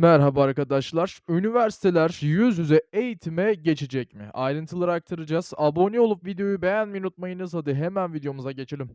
Merhaba arkadaşlar. Üniversiteler yüz yüze eğitime geçecek mi? Ayrıntıları aktaracağız. Abone olup videoyu beğenmeyi unutmayınız. Hadi hemen videomuza geçelim.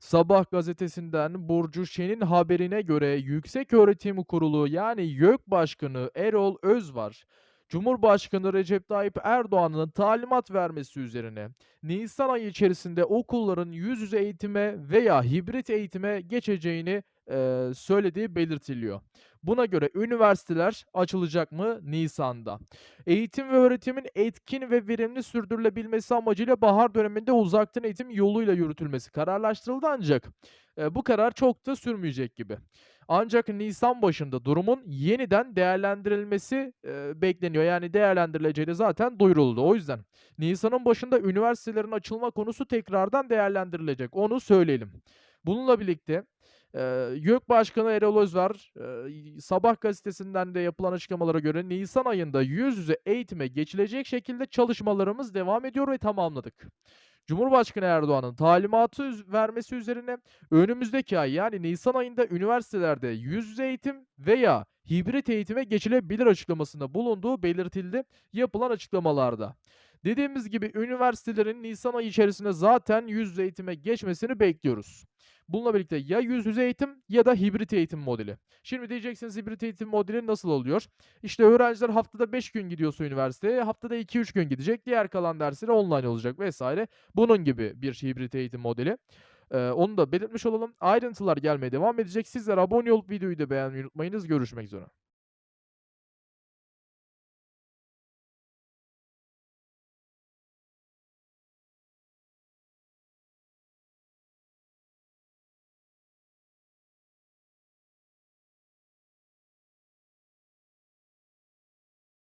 Sabah gazetesinden Burcu Şen'in haberine göre Yükseköğretim Kurulu yani YÖK Başkanı Erol Özvar, Cumhurbaşkanı Recep Tayyip Erdoğan'ın talimat vermesi üzerine Nisan ayı içerisinde okulların yüz yüze eğitime veya hibrit eğitime geçeceğini eee, söylediği belirtiliyor. Buna göre üniversiteler açılacak mı? Nisan'da. Eğitim ve öğretimin etkin ve verimli sürdürülebilmesi amacıyla bahar döneminde uzaktan eğitim yoluyla yürütülmesi kararlaştırıldı ancak eee, bu karar çok da sürmeyecek gibi. Ancak nisan başında durumun yeniden değerlendirilmesi eee, bekleniyor. Yani değerlendirileceği de zaten duyuruldu. O yüzden nisanın başında üniversitelerin açılma konusu tekrardan değerlendirilecek. Onu söyleyelim. Bununla birlikte Eee, YÖK Başkanı Erol Özver, eee, Sabah gazetesinden de yapılan açıklamalara göre nisan ayında yüz yüze eğitime geçilecek şekilde çalışmalarımız devam ediyor ve tamamladık. Cumhurbaşkanı Erdoğan'ın talimatı vermesi üzerine önümüzdeki ay yani nisan ayında üniversitelerde yüz yüze eğitim veya hibrit eğitime geçilebilir açıklamasında bulunduğu belirtildi yapılan açıklamalarda. Dediğimiz gibi üniversitelerin nisan ayı içerisinde zaten yüz yüze eğitime geçmesini bekliyoruz. Bununla birlikte ya yüz yüze eğitim ya da hibrit eğitim modeli. Şimdi diyeceksiniz hibrit eğitim modeli nasıl oluyor? İşte öğrenciler haftada 5 gün gidiyorsa üniversiteye, haftada 2-3 gün gidecek. Diğer kalan dersleri online olacak vesaire. Bunun gibi bir hibrit eğitim modeli. Ee, onu da belirtmiş olalım. Ayrıntılar gelmeye devam edecek. Sizler abone olup videoyu da beğenmeyi unutmayınız. Görüşmek üzere.